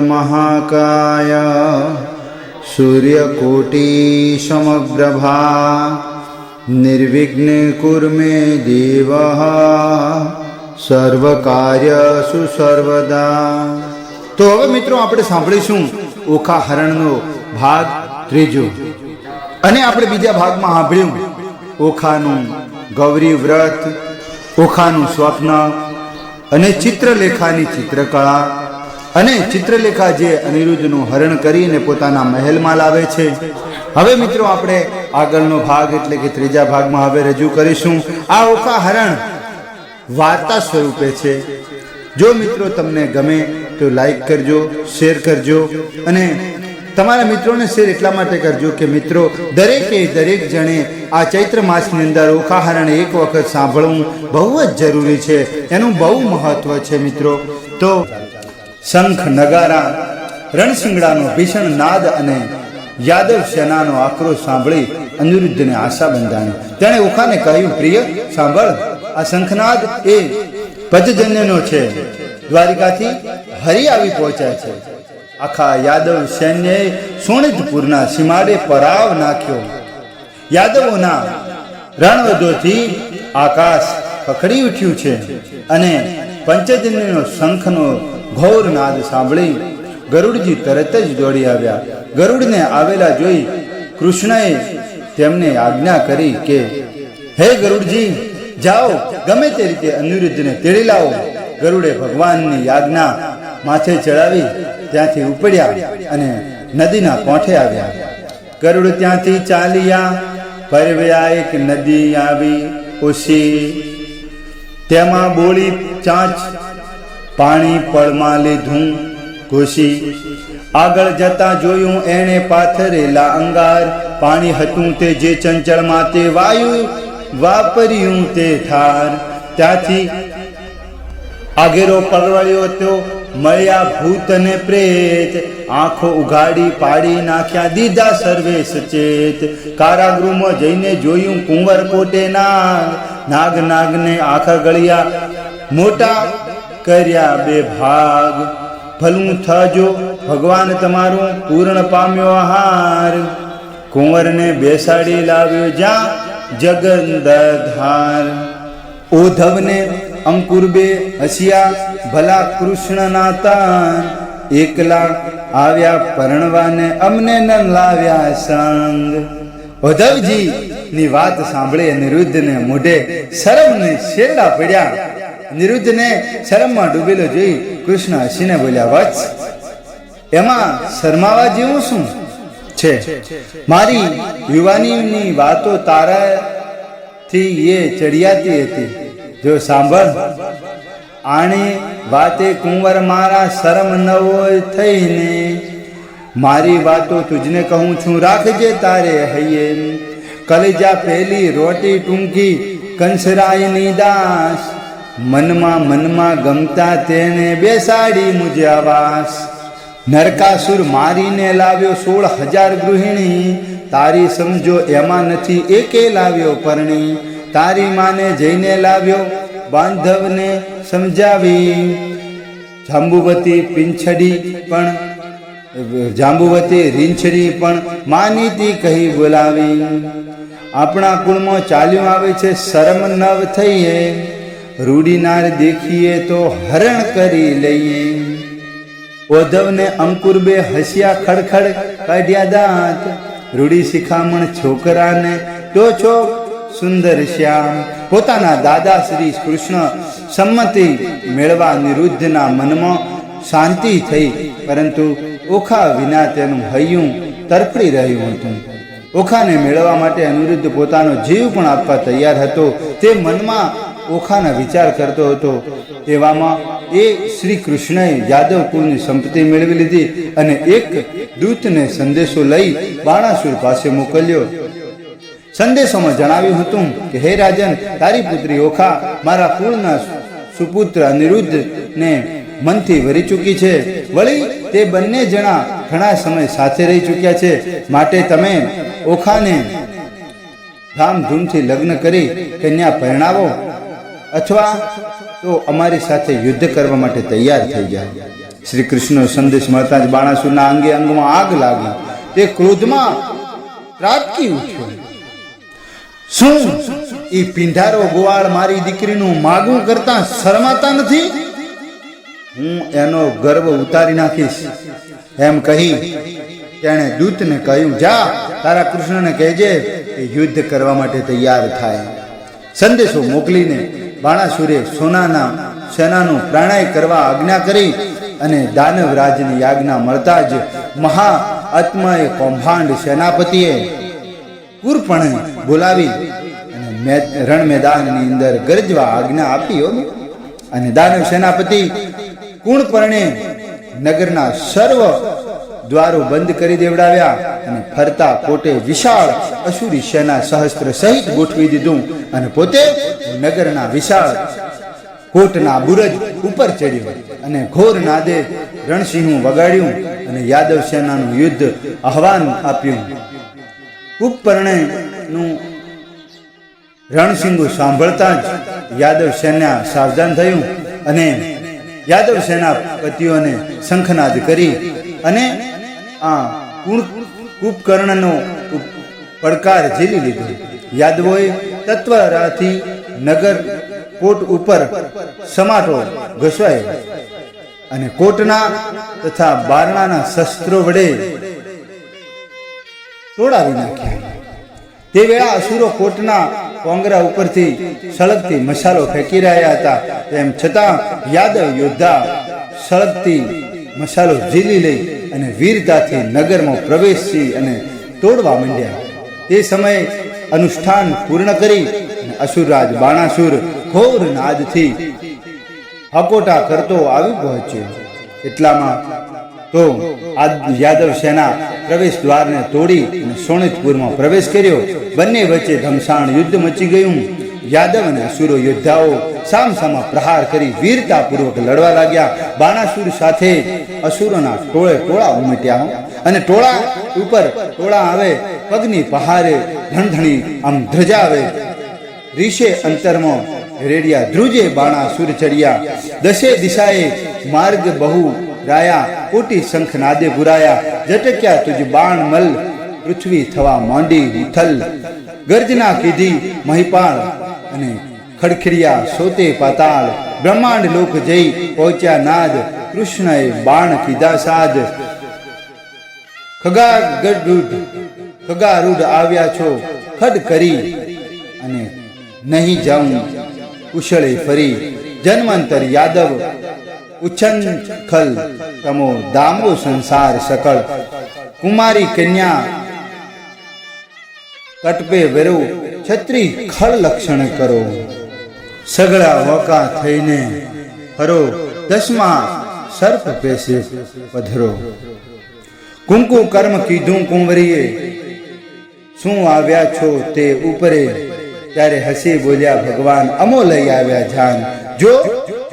મહાકાય સૂર્યકોટી સમગ્રભા નિર્વિઘ્ન કુર્મે દેવ સર્વકાર્યસુ સર્વદા તો હવે મિત્રો આપણે સાંભળીશું ઓખા હરણનો ભાગ ત્રીજો અને આપણે બીજા ભાગમાં સાંભળ્યું ઓખાનું ગૌરી વ્રત, ઓખાનું સ્વપ્ન અને ચિત્રલેખાની ચિત્રકળા. અને ચિત્રલેખા જે અનિરુદ્ધનું હરણ કરીને પોતાના મહેલમાં લાવે છે. હવે મિત્રો આપણે આગળનો ભાગ એટલે કે ત્રીજા ભાગમાં હવે રજૂ કરીશું. આ ઓખા હરણ વાર્તા સ્વરૂપે છે. જો મિત્રો તમને ગમે તો લાઈક કરજો શેર કરજો અને તમારા મિત્રોને શેર એટલા માટે કરજો કે મિત્રો દરેકે દરેક જણે આ ચૈત્ર માસની અંદર ઓખાહરણ એક વખત સાંભળવું બહુ જ જરૂરી છે. એનું બહુ મહત્વ છે મિત્રો. તો શંખ, નગારા, રણસિંગડાનો ભીષણ નાદ અને યાદવ સેનાનો આક્રોશ સાંભળી અનિરુદ્ધને આશા બંધાણી. તેણે ઉખાને કહ્યું, પ્રિય, સાંભળ, આ શંખનાદ એ પજજન્યનો છે. દ્વારિકાથી હરી આવી પહોંચ્યા છે. આખા યાદવ સૈન્યએ સોણિતપુરના સીમાડે પરાવ નાખ્યો. યાદવોના રણવધોથી આકાશ ખખડી ઉઠ્યું છે અને પંચજન્યનો શંખનો ઘોર નાદ સાંભળી ગરુડજી તરત જ દોડી આવ્યા. ગરુડને આવેલા જોઈ કૃષ્ણએ તેમને આજ્ઞા કરી કે, હે ગરુડજી, જાઓ, ગમે તે રીતે અનિરુદ્ધને તેડી લાવો. ગરુડે ભગવાનની આજ્ઞા માથે ચડાવી ત્યાંથી ઉપડ્યા અને નદીના કોઠે આવ્યા. ગરુડ ત્યાંથી ચાલ્યા, પરવ્યા એક નદી આવી ઓછી. તેમાં બોળી ચાંચ પાણી પળમાં લીધું ઘોષી આગળ જતા જોયું એણે પાથરેલા અંગાર. પાણી હતું તે જે ચંચળમાં તે વાયુ, વાપર્યું તે ઠાર ત્યાંથી આગેરો પરવળ્યો તો મળ્યા ભૂત ને પ્રેત. આંખો ઉઘાડી પાડી નાખ્યા દીધા સર્વે સચેત કારાગૃહમાં જઈને જોયું કુંવર કોટે નાગ નાગ નાગને આંખ ગળ્યા. મોટા કર્યા બે ભાગ. ભલું થજો, ભગવાન તમારું પૂર્ણ પામ્યો હાર કુંવરને બેસાડી લાવ્યો જ્યાં જગંદધાર ઓધવને અંકુર બે હસિયા, ભલા કૃષ્ણ નાતા એકલા આવ્યા પરણવાને અમને ન લાવ્યા સંગ. ઓધવજી ની વાત સાંભળી નિરુદ્ધને મોઢે શરમને શેરડા પડ્યા. નિરુદ્ધને શરમમાં ડૂબેલો જોઈ કૃષ્ણ હસીને બોલ્યા, વત્સ. એમાં શરમાવા જેવું શું છે? મારી યુવાનીની વાતો તારાથી એ ચડિયાતી હતી. જો સાંભળ. આણે વાતે કુંવર મારા શરમ ન હોય થઈને. મારી વાતો તુજને કહું છું, રાખજે તારે હૈયે. કલેજા પહેલી રોટી ટૂંકી કંસરાયની દાસ. મનમાં મનમાં ગમતા તેને બેસાડી મુજે આવાસ નરકાસુર મારીને લાવ્યો સોળ હજાર ગૃહિણી. તારી સમજો એમાં નથી એકે લાવ્યો પરણી. તારી માને જઈને લાવ્યો બાંધવને સમજાવી. જાંબુવતી પિંછડી પણ, જાંબુવતી રીંછડી પણ માનીતી કહી બોલાવી. આપણા કુળમાં ચાલ્યું આવે છે શરમ નવ થઈએ. રૂડીનાર દેખીએ તો હરણ કરી લઈએ. ઓધવને અંકુર બે હસ્યા ખડખડ કાઢ્યા દાંત. રૂડી શિખામણ છોકરાને છો સુંદર શ્યામ. પોતાના દાદા શ્રી કૃષ્ણ સંમતિ મેળવા નિરુદ્ધના મનમાં શાંતિ થઈ, પરંતુ ઓખા વિના તેનું હૈયું તરફડી રહ્યું હતું. ઓખાને મેળવવા માટે અનિરુદ્ધ પોતાનો જીવ પણ આપવા તૈયાર હતો. તે મનમાં ઓખાના વિચાર કરતો હતો. એવામાં એ શ્રી કૃષ્ણએ યાદવ કુળની સંપત્તિ મેળવી લીધી અને એક દૂતને સંદેશો લઈ બાણાસુર પાસે મોકલ્યો. સંદેશોમાં જણાવ્યું હતું કે, હે રાજન, તારી પુત્રી ઓખા મારા કુળના સુપુત્ર અનિરુદ્ધને મનથી વરી ચૂકી છે. વળી તે બંને જણા ઘણા સમય સાથે રહી ચૂક્યા છે. માટે તમે ઓખાને ધામધૂમથી લગ્ન કરી કન્યા પરણાવો અથવા તો અમારી સાથે યુદ્ધ કરવા માટે તૈયાર થઈ જાય શ્રી કૃષ્ણનો સંદેશ મળતા જ બાણાસુરના અંગે અંગમાં આગ લાગી. તે ક્રોધમાં ત્રાટકી ઉઠ્યો. શું એ પિંઢારો ગોવાળ મારી દીકરીનું માગું કરતા શરમાતા નથી? હું એનો ગર્વ ઉતારી નાખીશ. એમ કહી તેણે દૂતને કહ્યું, જા, તારા કૃષ્ણને કહેજે કે યુદ્ધ કરવા માટે તૈયાર થાય. સંદેશો મોકલીને બાણાસુરે સોનાના સેનાનું પ્રાણાય કરવા આજ્ઞા કરી અને દાનવ રાજની યાજ્ઞા મળતા જ મહા આત્માએ કૌભાંડ સેનાપતિએ કુરપણે બોલાવી અને રણ મેદાનની અંદર ગરજવા આજ્ઞા આપી. અને દાનવ સેનાપતિ કુણપર્ણે નગરના સર્વ દ્વારો બંધ કરી દેવડાવ્યા અને ફરતા કોટે વિશાળ અસુરી સેના સહસ્ત્ર સહિત ગોઠવી દીધું અને પોતે નગરના વિશાળ કોટના બુરજ ઉપર ચડ્યો અને ઘોર નાદે રણસિંહું વગાડ્યું અને યાદવ સેનાનું યુદ્ધ આહવાન આપ્યું. કુપપર્ણેનું રણસિંહ સાંભળતા જ યાદવ સેના સાવધાન થયું અને યાદવ સેનાપતિઓને શંખનાદ કરી અને, આ કુણ કુંભકર્ણનો પડકાર ઝીલી લીધો. યાદવોએ તત્વરાથી નગર કોટ ઉપર સમાટો ઘસવાયો અને કોટના તથા બારણાના શસ્ત્રો વડે તોડાવી નાખ્યા. તે વેળા અસુરો કોટના કોંગરા ઉપરથી સળગતી મસાલો ફેંકી રહ્યા હતા. તેમ છતાં યાદવ યોદ્ધા સળગતી મસાલો ઝીલી લઈ અને વીરતાથી નગરમાં પ્રવેશી અને તોડવા માંડ્યા. તે સમયે અનુષ્ઠાન પૂર્ણ કરી અને અસુરરાજ બાણાસુર ઘોર નાદથી હકોટા કરતો આવી પહોંચ્યો. એટલામાં તો આ યાદવ સેના પ્રવેશ દ્વારને તોડી અને સોણિતપુરમાં પ્રવેશ કર્યો. બંને વચ્ચે ઘમસાણ યુદ્ધ મચી ગયું. યાદવ અને અસુરો યોદ્ધાઓ સામસામા પ્રહાર કરી વીરતાપૂર્વક લડવા લાગ્યા. બાણાસુર સાથે અસુરોના ટોળે ટોળા ઉમટ્યા અને ટોળા ઉપર ટોળા આવે, પગની પહારે ધણધણી આમ ધ્રજાવે. રીશે અંતરમાં રેડિયા ધ્રુજે બાણાસુર ચડ્યા. દશે દિશાએ માર્ગ બહુ રાયા, કોટી શંખ નાદે પુરાયા જટક્યા તુજ બાણ મલ, પૃથ્વી થવા માંડી વિથલ ગર્જના કીધી, મહિપાળ અને ખડખડિયા સોતે પાતાળ બ્રહ્માંડ લોક જઈ પહોંચ્યા નાદ. કૃષ્ણએ બાણ કીધા સાદ ખગાગઢ ખગારૂઢ આવ્યા છો. ખડ કરી અને નહીં જાઉં. કુશળે ફરી. જન્મંતર યાદવ, ઉચ્છંખલ, તમો દામો સંસાર સકળ. કુમારી કન્યા કટપે વેરો. છત્રી ખળ લક્ષણ કરો સગળા વોકા થઈને હરો દસમા સર્પ પેશે પધરો કુંકુ કર્મ કીધું કુંવરીએ શું આવ્યા છો તે ઉપરે ત્યારે હસી બોલ્યા ભગવાન અમો લઈ આવ્યા જાન જો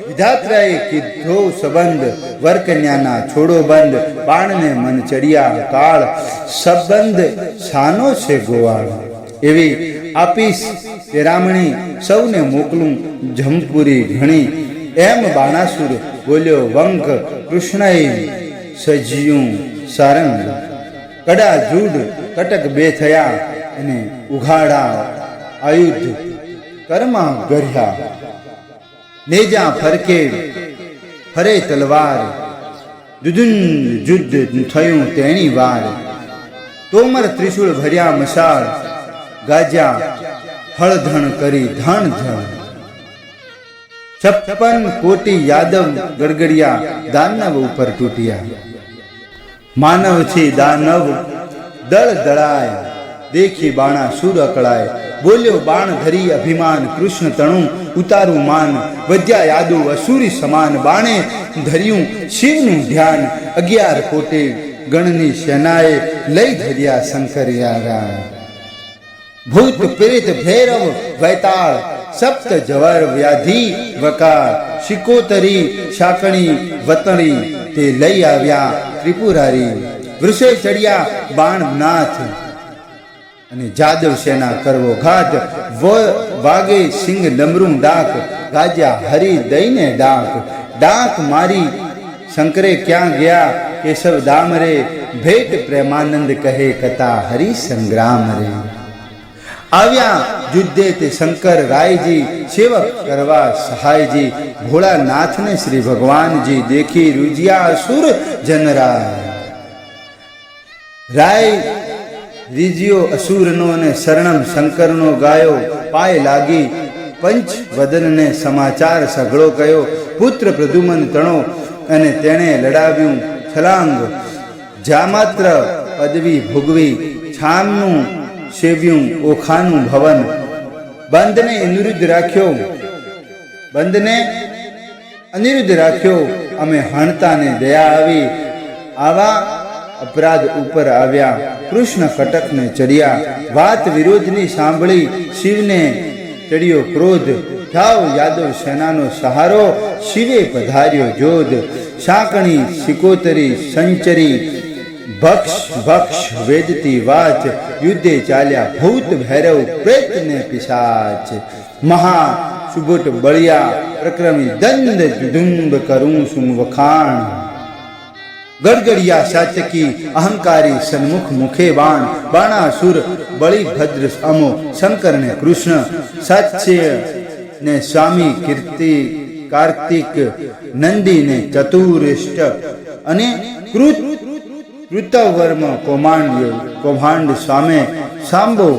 વિધાત્રાએ કીધો સંબંધ વરકન્યાના છોડો બંધ બાણને મન ચડિયા કાળ સંબંધ સાનો છે ગોવાળ એવી આપીશ તે રામણી સૌને મોકલું જમપુરી ઘણી. એમ બાણાસુર બોલ્યો, વંક કૃષ્ણએ સજ્યું સારંગ. કડા જૂડ કટક બે થયા અને ઉઘાડા આયુધ કર્મા ગર્યા નેજા ફરકે ફરે તલવાર. જુદુન જુદ્ધ થયું તેણી વાર. તોમર ત્રિશુળ ભર્યા મશાળ ગાજ્યા હળધણ કરી ધણ ધણ. છપ્પન કોટી યાદવ ગડગડિયા, દાનવ ઉપર તૂટ્યા. માનવ છે દાનવ, દળ દળાય, દેખી બાણા સુર અકળાય. બોલ્યો બાણ ધરી અભિમાન, કૃષ્ણ તણું ઉતારું માન. વધ્યા યાદુ અસુરી સમાન બાણે, ધર્યું શિવનું ધ્યાન. અગિયાર કોટે ગણની સેનાએ લઈ ધર્યા શંકરિયા ભૂત પ્રેત ભૈરવ વૈતાળ, સપ્ત જવર વ્યાધિ વકાર, શિકોતરી, શાકણી, વતણી, તે લઈ આવ્યા ત્રિપુરારી. વૃષે ચડ્યા બાણનાથ. અને જાદવ સેના કરવો ઘાત વ- વાગે સિંહ ડમરું ડાક, ગાજ્યા હરી દઈને ડાક. ડાક મારી, શંકરે ક્યાં ગયા? કેશવ દામ રે ભેટ પ્રેમાનંદ કહે કથા હરી સંગ્રામ રે. આવ્યા યુદ્ધે તે શંકર રાયજી સેવક કરવા સહાયજી. ભોળાનાથને શ્રી ભગવાનજી દેખી રૂજિયા અસુર જનરાય. રાય રીજ્યો અસુરનો અને શરણમ શંકરનો ગાયો પાય લાગી. પંચ વદનને સમાચાર સઘળો કયો. પુત્ર પ્રદુમન તણો અને તેણે લડાવ્યું છલાંગ. જામાત્ર પદવી ભોગવી. છામનું સેવ્યું, ઓખાનું ભવન. બંધને અનિરુદ્ધ રાખ્યો. બંધને અનિરુદ્ધ રાખ્યો. અમે હણતાને દયા આવી. આવા અપરાધ ઉપર આવ્યા. કૃષ્ણ કટકને ચડ્યા. વાત વિરોધની સાંભળી શિવને ચડ્યો ક્રોધ. જાઓ યાદવ સેનાનો સહારો. શિવે પધાર્યો જોધ. સાંકણી સિકોતરી સંચરી. ભક્ષ ભક્ષ, વેદતી વાચ, યુદ્ધે ચાલ્યા ભૂત ભૈરવ પ્રેત ને પિશાચ. મહા સુબુટ બળિયા પ્રક્રમી દંડ જુદુંબ કરું સુમ વખાણ. ગડગડિયા સાચકી અહંકારી સન્મુખ મુખે બાણ બાણાસુર બળીભદ્ર અમો શંકર ને કૃષ્ણ. સાચ્ય ને સ્વામી કીર્તિ કાર્તિક નંદી ને ચતુરિષ્ટ. અને કૃત કૃતવર્મ કૌમાંડ કૌભાંડ સામે સાંબો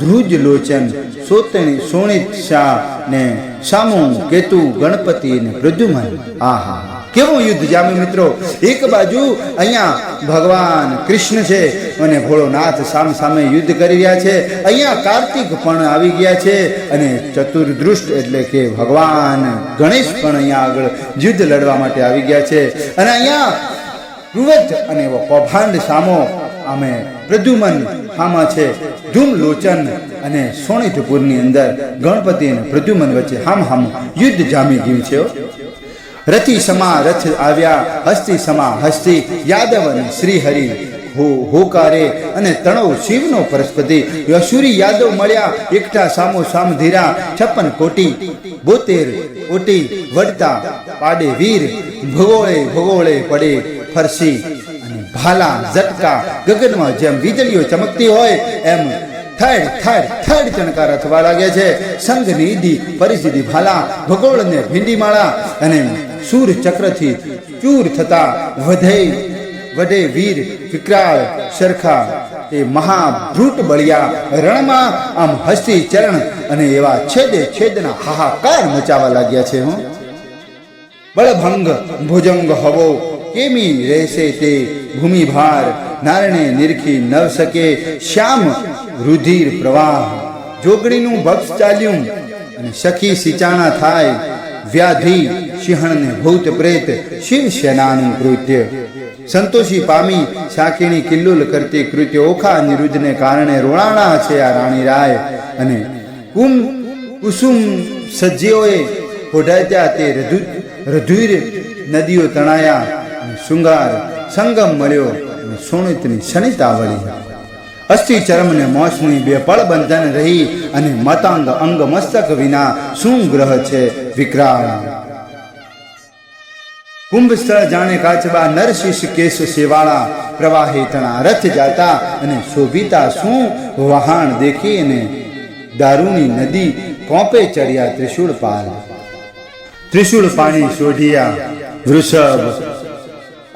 ધ્રુજ લોચન સોતણી સોણિત શાહ ને સામુ કેતુ ગણપતિ ને પ્રદ્યુમન। આહા, કેવું યુદ્ધ જામે મિત્રો? એક બાજુ અહીંયા ભગવાન કૃષ્ણ છે અને ભોળોનાથ સામ સામે યુદ્ધ કરી રહ્યા છે। અહીંયા કાર્તિક પણ આવી ગયા છે અને ચતુર્દૃષ્ટ એટલે કે ભગવાન ગણેશ પણ અહીંયા આગળ યુદ્ધ લડવા માટે આવી ગયા છે। અને અહીંયા કૃવત અને એવો કૌભાંડ સામો અમે પ્રદ્યુમન હામાં છે. ધૂમ લોચન અને સોણિતપુરની અંદર ગણપતિ અને પ્રદ્યુમન વચ્ચે હામ હામ યુદ્ધ જામી ગયું છે. રથિ સમા રથ આવ્યા, હસ્તી સમા હસ્તી, યાદવ અને શ્રીહરિ હોકારે અને તણો શિવનો પરસ્પતિ યશુરી યાદવ મળ્યા એકઠા સામો સામ ધીરા, છપ્પન કોટી, બોતેર ઓટી વડતા, પાડે વીર, ભગોળે ભગોળે પડે ફરસી અને ભાલા, ઝટકા, ગગનમાં જેમ વીજળીઓ ચમકતી હોય, એમ થડ થડ થડ ચણકારા થવા લાગ્યા છે. સંઘ નિધિ પરિસ્થિતિ ભાલા, ભગોળ ને ભીંડી માળા અને સૂર ચક્રથી ચૂર થતા વધે વઢે વીર, વિકરાળ, સરખા તે મહાભૂત બળિયા રણમાં આમ હસ્તી ચરણ અને એવા છેદે છેદના હાહાકાર મચાવા લાગ્યા છે, હું. બળભંગ ભુજંગ હવો કેમી રહેશે તે ભૂમિભાર. નારણે નિરખી નવ શકે. શ્યામ રુધિર પ્રવાહ. જોગણીનું ભક્ષ ચાલ્યું અને સખી સિંચાણા થાય. વ્યાધિ સિંહણને ભૂત પ્રેત. શિવ સેનાનું કૃત્ય. સંતોષી પામી શાકીણી કિલ્લુલ કરતી કૃત્ય ઓખા અનિરુદ્ધને કારણે રોણાણા છે આ રાણી રાય. અને કુમ કુસુમ સજ્જીઓએ હોઢાત્યા તે રધુ, રધુર નદીઓ તણાયા. શૃંગાર સંગમ મળ્યો અને સોણિતની શનિતા વળી અસ્થિ ચરમને મોસમી બે પળ બંધન રહી અને મતાંગ અંગ મસ્તક વિના શું ગ્રહ છે વિકરાળ. કુંભ સ્થળ જાણે કાચબા નરશીશ કેશ સેવાળા. પ્રવાહી તણા રથ જાતા અને શોભિતા શું વહાણ દેખી અને દારૂની નદી કોપે ચડ્યા ત્રિશુળ પાલ. ત્રિશુળ પાણી શોઢિયા વૃષભ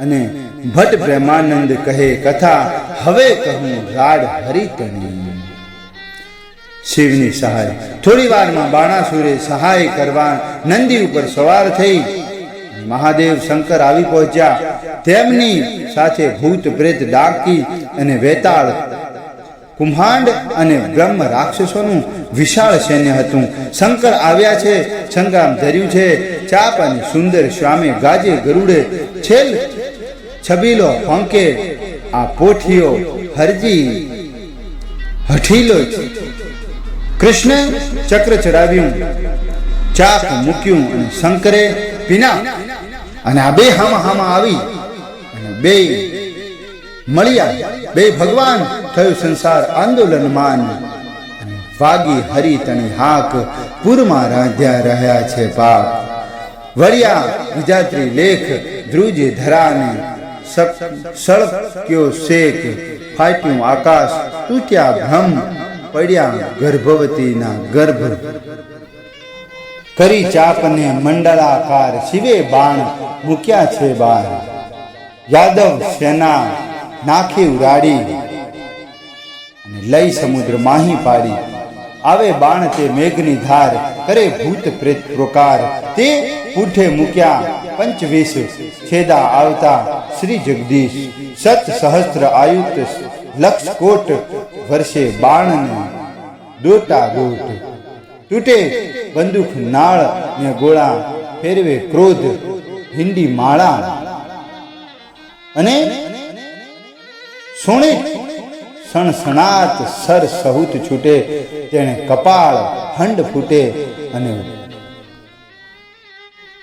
અને ભટ્ટ બ્રહ્માનંદ કહે કથા, હવે કહું રાડ હરિતણી શિવની સહાય. થોડી વારમાં બાણાસુરે સહાય કરવા નંદી ઉપર સવાર થઈ. મહાદેવ શંકર આવી પહોંચ્યા. તેમની સાથે ભૂત પ્રેત ડાકી અને વેતાળ કુંભાંડ અને બ્રહ્મ રાક્ષસોનું વિશાળ સૈન્ય હતું. શંકર આવ્યા છે, સંગ્રામ ધર્યું છે. ચાપ અને સુંદર શ્યામે ગાજે ગરુડે છેલ છબીલો હોંકે આ પોઠીઓ હરજી હઠીલો કૃષ્ણ ચક્ર ચડાવ્યું. ચાપ મૂક્યું અને શંકરે પીના અને આ બે હામા હામા આવી અને બે મળ્યા. બે ભગવાન થયું સંસાર આંદોલન માન વાગી હરી તણી હાક પૂરમાં રાંધ્યા રહ્યા છે પાક વળ્યા વિજાત્રી લેખ ધ્રુજ ધરાને. સળક્યો શેક, ફાટ્યું આકાશ, તૂટ્યા ભ્રમ, પડ્યા ગર્ભવતીના ગર્ભ. કરી ચાપને મંડળાકાર શિવે બાણ મૂક્યા છે બાર. યાદવ સેના નાખી અને લઈ સમુદ્ર માહી પાડી. આવે બાણ તે મેઘની ધાર, કરે ભૂત પ્રેત પ્રકાર. તે પૂઠે મૂક્યા પંચવીસ છેદા આવતા શ્રી જગદીશ. સત સહસ્ત્ર આયુક્ત લક્ષ કોટ વર્ષે બાણને દોટા દોટ તૂટે બંદૂક નાળ ને ગોળા, ફેરવે ક્રોધ હિન્દી માળા. અને સોણે, સણસણાત સર સહુત છૂટે, તેણે કપાળ હંડ ફૂટે અને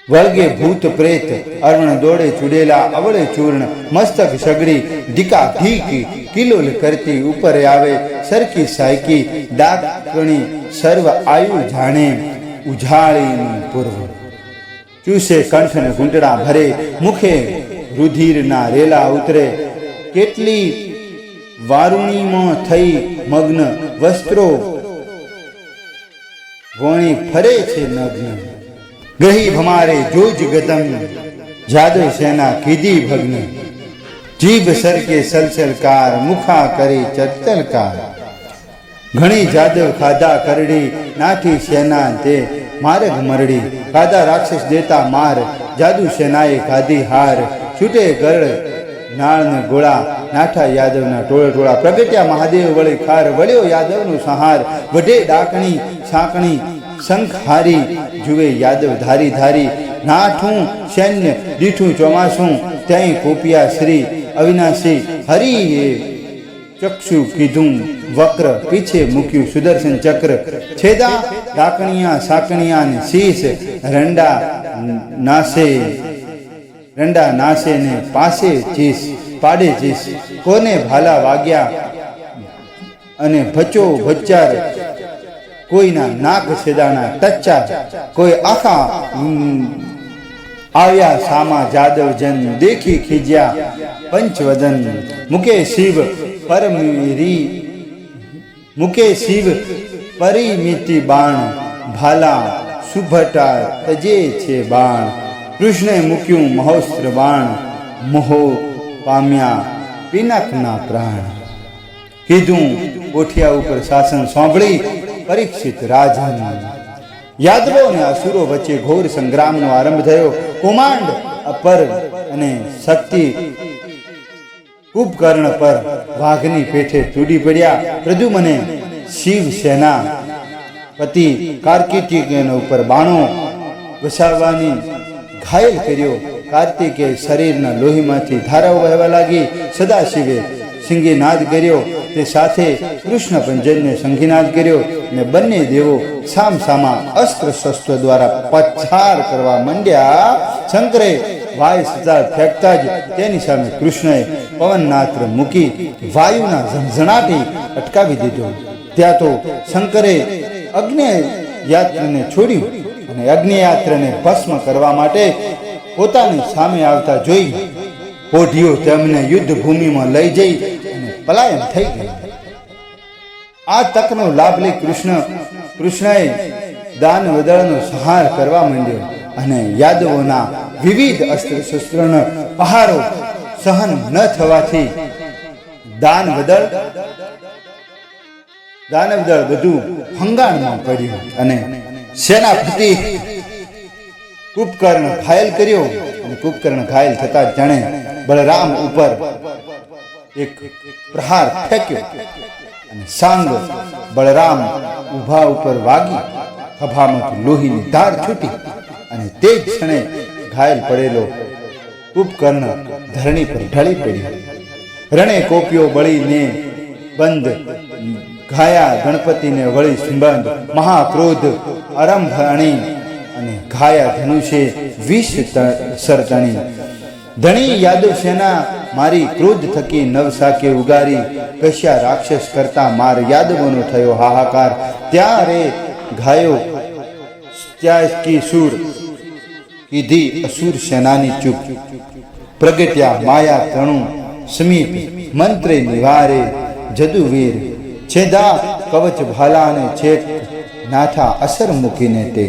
વળગે ભૂત પ્રેત, અર્ણ દોડે ચૂડેલા અવળે ચૂર્ણ, મસ્તક સગડી, ઢીકા ઢીક, કિલોલ કરતી ઉપર આવે સરકી સાયકી ડાકણી સર્વ આયુ જાણે, ઉજાળીનું પૂર્વ. ચૂસે કંઠને ઘૂંટડા ભરે, મુખે રુધિરના રેલા ઉતરે, કેટલી વારુણીમાં થઈ મગ્ન વસ્ત્રો વણી ફરે છે નગ્ન. ગહી ભમારે જોજ ગતમ જાદવ સેના કીધી ભગ્ન. જીભ સરકે સલસલકાર, મુખા કરી ચર્ચલકાર ઘણી જાદવ ખાધા કરડી નાખી સેના તે માર્ગ મરડી. ખાધા રાક્ષસ દેતા માર, જાદુ સેનાએ ખાધી હાર. છૂટે ગરડ નાળ ને ગોળા નાઠા યાદવના ટોળે ટોળા પ્રગટ્યા. મહાદેવ વળી ખાર વળ્યો. યાદવનો સહાર વઢે ડાકણી સાંકણી શંખ હારી જુએ યાદવ ધારી ધારી. નાઠું સૈન્ય, દીઠું ચોમાસું. ત્યાંય કોપિયા શ્રી અવિનાશી. હરિએ ચક્ષુ કીધું, વક્ર પીછે મૂક્યું સુદર્શન ચક્ર. છેદા ડાકણિયા સાકણિયા ને શીશ. રંડા નાસે રંડા નાસે ને પાસે ચીસ પાડે જઈશ. કોને ભાલા વાગ્યા અને ભચો ભચ્ચાર, કોઈના નાક છેદાણા ટચ્ચા કોઈ આખા આવ્યા સામા જાદવ જન દેખી ખીજ્યા પંચવદન. મુકે શિવ પરમીરી, મુકે શિવ પરિમિતિ બાણ, ભાલા સુભટા તજે છે બાણ. કૃષ્ણે મૂક્યું મહોસ્ત્ર બાણ મોહો પામ્યા પિનકના પ્રાણ. કીધું કોઠિયા ઉપર શાસન સાંભળી પરીક્ષિત રાજા યાદવો અને અસુરો વચ્ચે ઘોર સંગ્રામનો આરંભ થયો. કુમાંડ અપર અને શક્તિ ઉપકરણ પર વાઘની પેઠે તૂટી પડ્યા. પ્રદ્યુમને શિવ સેના પતિ કાર્તિકેયન ઉપર બાણો વસાવવાની ઘાયલ કર્યો. કાર્તિકે શરીરના લોહીમાંથી ધારાઓ વહેવા લાગી સદાશિવે સિંગીનાદ કર્યો તે સાથે કૃષ્ણ પંજનને સંઘીનાદ કર્યો ને બંને દેવો સામ સામા અસ્ત્ર શસ્ત્ર દ્વારા પછાર કરવા માંડ્યા. શંકરે વાય સતા ફેંકતા જ તેની સામે કૃષ્ણએ પવનનાત્ર મૂકી વાયુના ઝણઝણાટી અટકાવી દીધો. ત્યાં તો શંકરે અગ્નિ યાત્રાને છોડ્યું અને અગ્નિયાત્રને ભસ્મ કરવા માટે પોતાની સામે આવતા જોઈ પોઢીઓ તેમને યુદ્ધ ભૂમિમાં લઈ જઈ અને પલાયન થઈ ગઈ. આ તકનો લાભ લઈ કૃષ્ણ, કૃષ્ણએ દાન વદળનો સંહાર કરવા માંડ્યો અને યાદવોના વિવિધ અસ્ત્ર શસ્ત્રનો પહારો સહન ન થવાથી દાન વદળ દાનવદળ બધું હંગાણમાં પડ્યું અને સેનાપતિ કુંભકર્ણ ઘાયલ કર્યો અને કુપકર્ણ ઘાયલ થતા જાણે બળરામ ઉપર એક પ્રહાર ફેંક્યો અને સાંગ બળરામ ઊભા ઉપર વાગી ખભામાંથી લોહીની ધાર છૂટી અને તે ક્ષણે ઘાયલ પડેલો કુંભકર્ણ ધરણી પર ઢળી પડ્યો. રણે કોપિયો બળીને બંધ ઘાયા ગણપતિને વળી સુંબંધ, મહાક્રોધ આરંભ અણી અને ઘાયા ધનુષે વિષ સરતણી ધણી યાદવ સેના મારી ક્રોધ થકી નવસાકે ઉગારી કશ્યા રાક્ષસ કરતા માર યાદવોનો થયો હાહાકાર. ત્યારે ઘાયો ત્યાંકી સુર, કીધી અસુર સેનાની ચૂપ. પ્રગટ્યા માયા તણુ, સમીપ, મંત્રે નિવારે, જદુવીર, છેદા કવચ ભાલાને છેક, નાથા અસર મૂકીને તે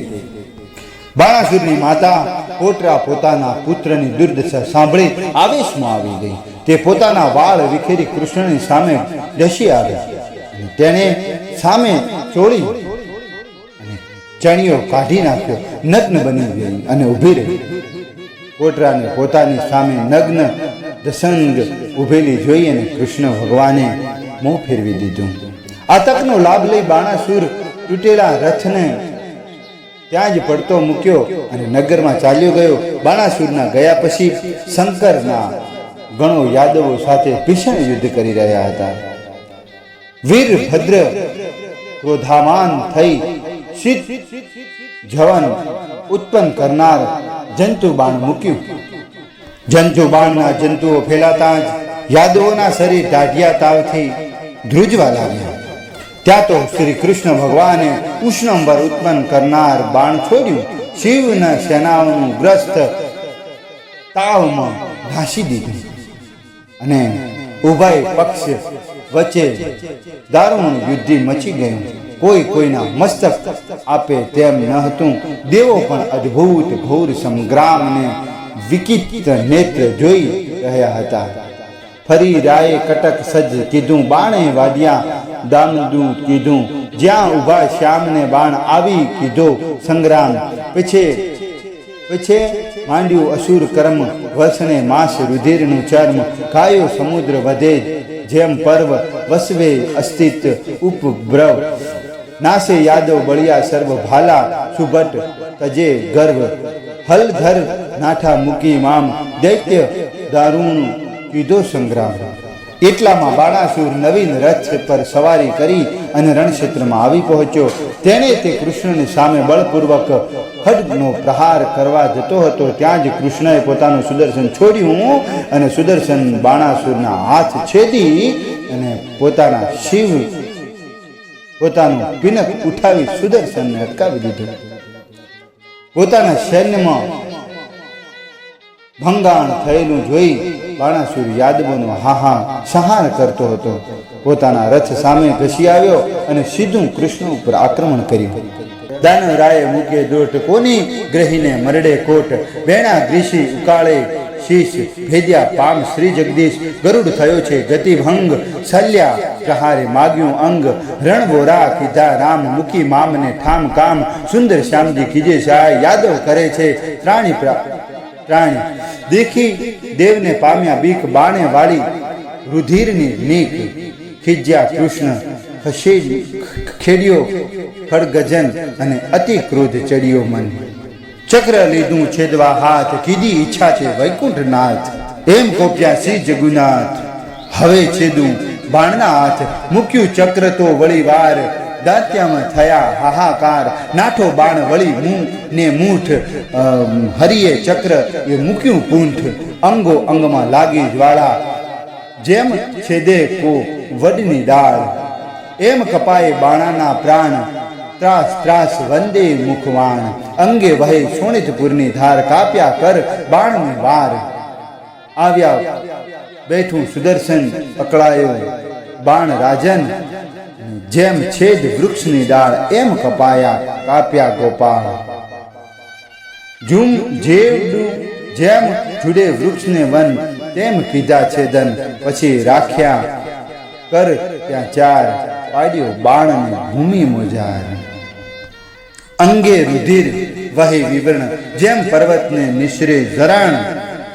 બાણાસુરની માતા કોટરા પોતાના પુત્રની દુર્દશા સાંભળી આવેશમાં આવી ગઈ. તે પોતાના વાળ વિખેરી કૃષ્ણની સામે ડસી આવી અને તેણે સામે ચોળી અને ચણિયો કાઢી નાખ્યો. નગ્ન બની ગઈ અને ઊભી રહી. કોટરાને પોતાની સામે નગ્ન દસંગ ઊભેલી જોઈ અને કૃષ્ણ ભગવાને મોં ફેરવી દીધું. આ તકનો લાભ લઈ બાણાસુર તૂટેલા રથને ત્યાં જ પડતો મૂક્યો અને નગરમાં ચાલ્યો ગયો. બાણાસુરના ગયા પછી શંકરના ગણો યાદવો સાથે ભીષણ યુદ્ધ કરી રહ્યા હતા. વીરભદ્ર ક્રોધામાન થઈ શીત જવન ઉત્પન્ન કરનાર જંતુ બાણ મૂક્યું. જંતુ બાણના જંતુઓ ફેલાતા જ યાદવોના શરીર દાઢિયા તાવથી ધ્રુજવા લાગ્યા. ત્યાં તો શ્રી કૃષ્ણ ભગવાને ઉષ્ણંબર ઉત્પન્ન કરનાર બાણ છોડ્યું. શિવના સેનાઓનું ગ્રસ્ત તાવમાં ભાસી દીધું. અને ઉભય પક્ષ વચ્ચે દારૂણ યુદ્ધિ મચી ગયું. કોઈ કોઈના મસ્તક આપે તેમ ન હતું. દેવો પણ અદ્ભુત ઘોર સંગ્રામને વિકિત નેત્ર જોઈ રહ્યા હતા. ફરી રાયે કટક સજ્જ કીધું, બાણે વાદ્યા દામદું કીધું. જ્યાં ઊભા શ્યામને બાણ આવી કીધો, સંગ્રામ, પછે પછે માંડ્યું અસુર કર્મ, વસને માસ રુધિરનું ચર્મ કાયો સમુદ્ર વધે, જેમ પર્વ વસવે અસ્તિત્વ ઉપબ્રવ નાસે યાદવ બળિયા સર્વ ભાલા, સુભટ તજે ગર્વ. હલધર નાઠા મૂકી મામ, દૈત્ય દારૂણ કીધો સંગ્રામ. એટલામાં બાણાસુર નવીન રથ પર સવારી કરી અને રણક્ષેત્રમાં આવી પહોંચ્યો. તેણે તે કૃષ્ણની સામે બળપૂર્વક ખડગનો પ્રહાર કરવા જતો હતો. ત્યાં જ કૃષ્ણએ પોતાનું સુદર્શન છોડ્યું અને સુદર્શન બાણાસુરના હાથ છેદી અને પોતાના શિવ પોતાનું પિનક ઉઠાવી સુદર્શનને અટકાવી દીધું. પોતાના સૈન્યમાં ભંગાણ થયેલું જોઈ બાણાસુર યાદવોનો હાહા સહાર કરતો હતો. પોતાના રથ સામે ઘસી આવ્યો અને સીધું કૃષ્ણ ઉપર આક્રમણ કર્યું. દાનવરાયે મૂકે દોટ કોની? ગ્રહીને મરડે કોટ. વેણા ગ્રીસી ઉકાળે શીશ. ભેદ્યા પામ શ્રી જગદીશ. ગરુડ થયો છે ગતિભંગ. સલ્યા પ્રહારે માગ્યું અંગ. રણબોરા કીધા રામ મુકી મામને ઠામ કામ. સુંદર શ્યામજી કીજે સહાય યાદવ કરે છે ત્રાણી પ્રા- ત્રાણી દેખી દેવને પામ્યા બીક બાણે વાળી રુધિરની નીક ખીજ્યા કૃષ્ણ ખેડ્યો ખડગજન અને અતિ ક્રોધ ચડ્યો મન. ચક્ર લીધું છેદવા હાથ, કીધી ઈચ્છા છે વૈકુંઠનાથ. એમ કોપ્યા શ્રી જગુનાથ. હવે છેદું બાણના હાથ, મૂક્યું ચક્ર તો વળી વાર. દાંત્યામાં થયા હાહાકાર, નાઠો બાણ વળી મું ને મૂઠ હરિએ ચક્ર એ મૂક્યું પૂંઠ, અંગો અંગમાં લાગી જ્વાળા. જેમ છેદે કો વડની ડાળ, એમ કપાય બાણાના પ્રાણ. ત્રાસ ત્રાસ, વંદે મુખવાણ. અંગે વહે સોણિતપુરની ધાર, કાપ્યા કર બાણની વાર. આવ્યા બેઠું સુદર્શન પકડાયો, બાણ રાજન જેમ છેદ વૃક્ષની ડાળ એમ કપાયા કાપ્યા ગોપાળ. ઝૂમ જેવડું જેમ જુડે વૃક્ષને વન, તેમ કીધા છેદન, પછી રાખ્યા. કર ત્યાં ચાર, પાડ્યો બાણને ભૂમિ મોજાર. અંગે રુધિર, વહી વિવરણ, જેમ પર્વતને નિશ્રે જરાણ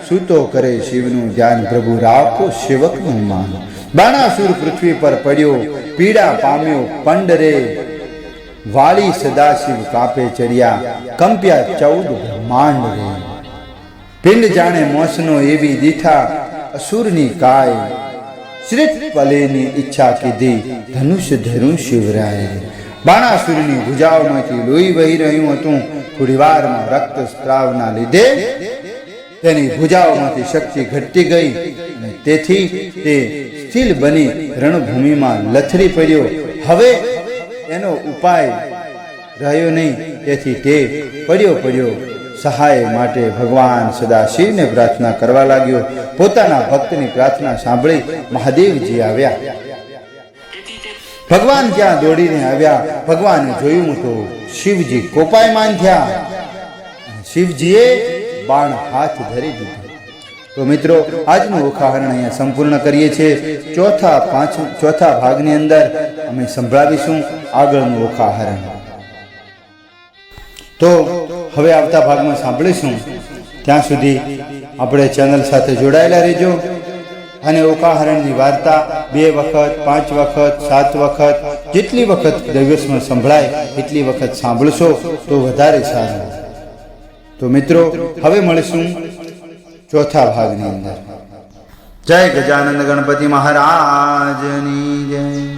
સૂતો કરે શિવનું ધ્યાન પ્રભુ રાખો સેવકનું માન. બાણાસુર પૃથ્વી પર પડ્યો પીડા પામ્યો, પંડરે. વાળી સદાશિવ કાપે ચડ્યા કંપ્યા ચૌદ બ્રહ્માંડ રે. પિંડ જાણે મોસનો એવી દીઠા અસુરની કાય. શ્રીત પલેની ઈચ્છા કીધી, ધનુષ ધરું શિવરાય. બાણાસુરની ભુજાઓમાંથી લોહી વહી રહ્યું હતું થોડી વારમાં રક્ત સ્ત્રાવના લીધે તેની ભુજાઓમાંથી શક્તિ ઘટતી ગઈ તેથી તે સ્થિર બની રણભૂમિમાં લથરી પડ્યો. હવે એનો ઉપાય રહ્યો નહીં. તેથી તે પડ્યો પડ્યો સહાય માટે ભગવાન સદાશિવને પ્રાર્થના કરવા લાગ્યો. પોતાના ભક્તની પ્રાર્થના સાંભળી મહાદેવજી આવ્યા. ભગવાન જ્યાં દોડીને આવ્યા. ભગવાને જોયું તો શિવજી કોપાયમાન થયા. શિવજીએ બાણ હાથ ધરી દીધો. તો મિત્રો, આજનું ઉખાહરણ અહીંયા સંપૂર્ણ કરીએ છીએ. ચોથા પાંચ ચોથા ભાગની અંદર અમે સંભળાવીશું આગળનું ઉખાહરણ. તો હવે આવતા ભાગમાં સાંભળીશું. ત્યાં સુધી આપણે ચેનલ સાથે જોડાયેલા રહેજો અને ઉકાહરણની વાર્તા બે વખત, પાંચ વખત, સાત વખત, જેટલી વખત દિવસમાં સંભળાય, એટલી વખત સાંભળશો તો વધારે સારું. તો મિત્રો હવે મળીશું ચોથા ભાગની અંદર. જય ગજાનંદ ગણપતિ મહારાજની જય.